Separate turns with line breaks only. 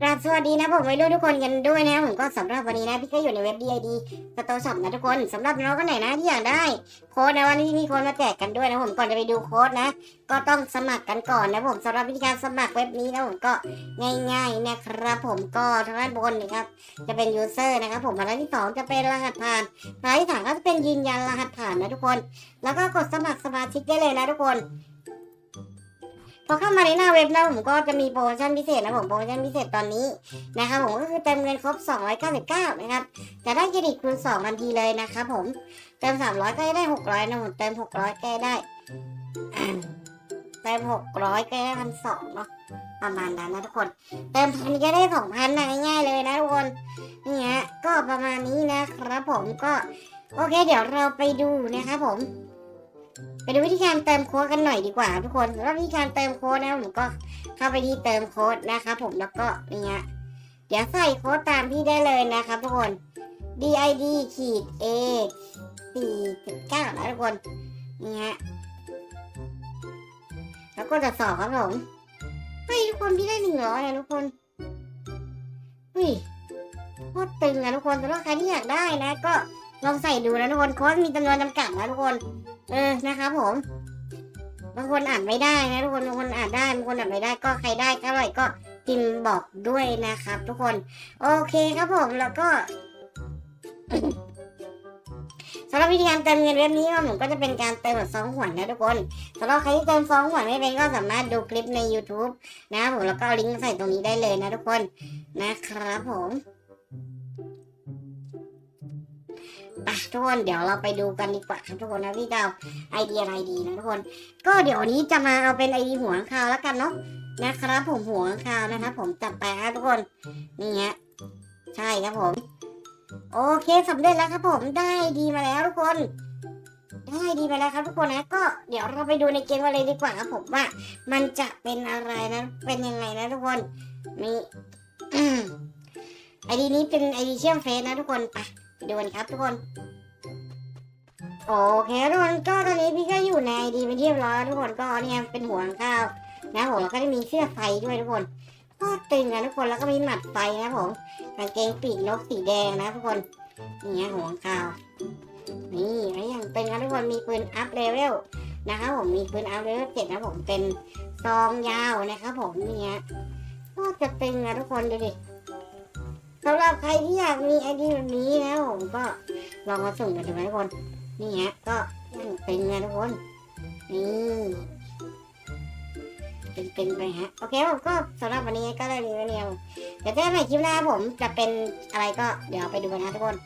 กราบสวัสดีนะผมวัยรุ่นทุกคนกันด้วยนะผมก็สำหรับวันนี้นะพี่ก็อยู่ในเว็บ DID สโตร์ช็อปนะทุกคนสำหรับน้องคนไหนนะที่อยากได้โค้ดนะวันนี้มีโค้ดมาแจกกันด้วยนะผมก่อนจะไปดูโค้ดนะ ก็ต้องสมัครกันก่อนนะผมสำหรับวิธีการสมัครเว็บนี้นะผมก็ง่ายๆนะครับผมก็ทางด้านบนนะครับจะเป็น user นะครับผมอันที่สองจะเป็นรหัสผ่านอันที่สามก็จะเป็นยืนยันรหัสผ่านนะทุกคน แล้วก็กดสมัครสมาชิกได้เลยนะทุกคน พอเข้ามาในหน้าเว็บนะผมก็จะมีโปรโมชั่นพิเศษนะผมโปรโมชั่นพิเศษตอนนี้นะครับผมก็คือเติมเงินครบ 299 นะครับจะได้เครดิตคูณ2ทันทีเลยนะครับผมเติม 300 ก็ได้ 600 นะผมเติม 600ก็ได้เติม 600ก็ได้พันสองเนาะประมาณนั้นนะทุกคน เติมพันก็ได้2,000นะง่ายๆเลยนะทุกคนนี่ฮะก็ประมาณนี้นะครับผมก็ โอเค เดี๋ยวเราไปดูนะครับผม ไปดูวิธีการเติมโค้ดกันหน่อยดีกว่าทุกคนสำหรับวิธีการเติมโค้ดนะผมก็เข้าไปที่เติมโค้ดนะครับผมแล้วก็นี่ฮะเดี๋ยวใส่โค้ดตามที่ได้เลยนะครับทุกคน did ขีด a สี่จุดเก้านะทุกคนนี่ฮะแล้วก็จะสอบครับผมเฮ้ยทุกคนพี่ได้หนึ่งร้อยนะทุกคนเฮ้ยโคตรตึงนะทุกคนสำหรับใครที่อยากได้นะ ก็ลองใส่ดูนะทุกคนโค้ดมีจำนวนจำกัดนะทุกคน เออนะครับผมบางคนอ่านไม่ได้นะทุกคนบางคนอ่านได้บางคนอ่านไม่ได้ก็ใครได้ก็อร่อยก็พิมพ์บอกด้วยนะครับ ทุกคน โอเคครับผมแล้วก็สำหรับวิธีการเติมเงินเว็บนี้ก็ผมก็จะเป็นการเติมแบบซองหวนนะทุกคนสำหรับใครที่เติมซองหวนไม่เป็นก็สามารถดูคลิปใน YouTube นะครับผมแล้วก็ลิงก์ใส่ตรงนี้ได้เลยนะทุกคนนะครับผม ไปทุกคนเดี๋ยวเราไปดูกันดีกว่าครับทุกคนนะพี่ดาวไอเดียอะไรดีนะทุกคน ก็เดี๋ยวนี้จะมาเอาเป็นไอเดียหัวข้าวแล้วกันเนาะนะครับผมหัวข้าวนะครับผมจัดไปครับทุกคนนี่ฮะใช่ครับผม โอเคสำเร็จแล้วครับผมได้ดีมาแล้วทุกคนได้ดีมาแล้วครับทุกคนนะก็เดี๋ยวเราไปดูในเกมกันเลยดีกว่าครับผมว่า มันจะเป็นอะไรนะเป็นยังไงนะทุกคนมีไอดีนี้เป็นไอดีเชื่อมเฟซนะทุกคนไป ไปดูกันครับทุกคน โอเคทุกคนก็ตอนนี้พี่ก็อยู่ในดีเป็นที่เรียบร้อยทุกคนก็เนี่ยเป็นหัวข้าวนะผมแล้วก็จะมีเสื้อไฟด้วยทุกคนโคตรตึงนะทุกคนแล้วก็มีหมัดไฟนะผมกางเกงปีกนกสีแดงนะทุกคนนี่ฮะหัวข้าวนี่ไอ้อย่างตึงนนะทุกคนมีปืนอัพเลเวลนะครับผมมีปืนอัพเลเวลเจ็ดนะผมเป็นซองยาวนะครับผมนี่ฮะโคตรจะตึงนะทุกคนดูดิ สำหรับใครที่อยากมีไอดีแบบนี้นะผมก็ลองมาส่งกันดูนะทุกคน นี่ฮะก็ยังเป็นไงทุกคน นี่เป็นเป็นไปฮะ โอเคผมก็สำหรับวันนี้ก็ได้รีวิวเดียวเดี๋ยวเจอกันใหม่คลิปหน้าผมจะเป็นอะไรก็เดี๋ยวไปดูกันนะทุกคน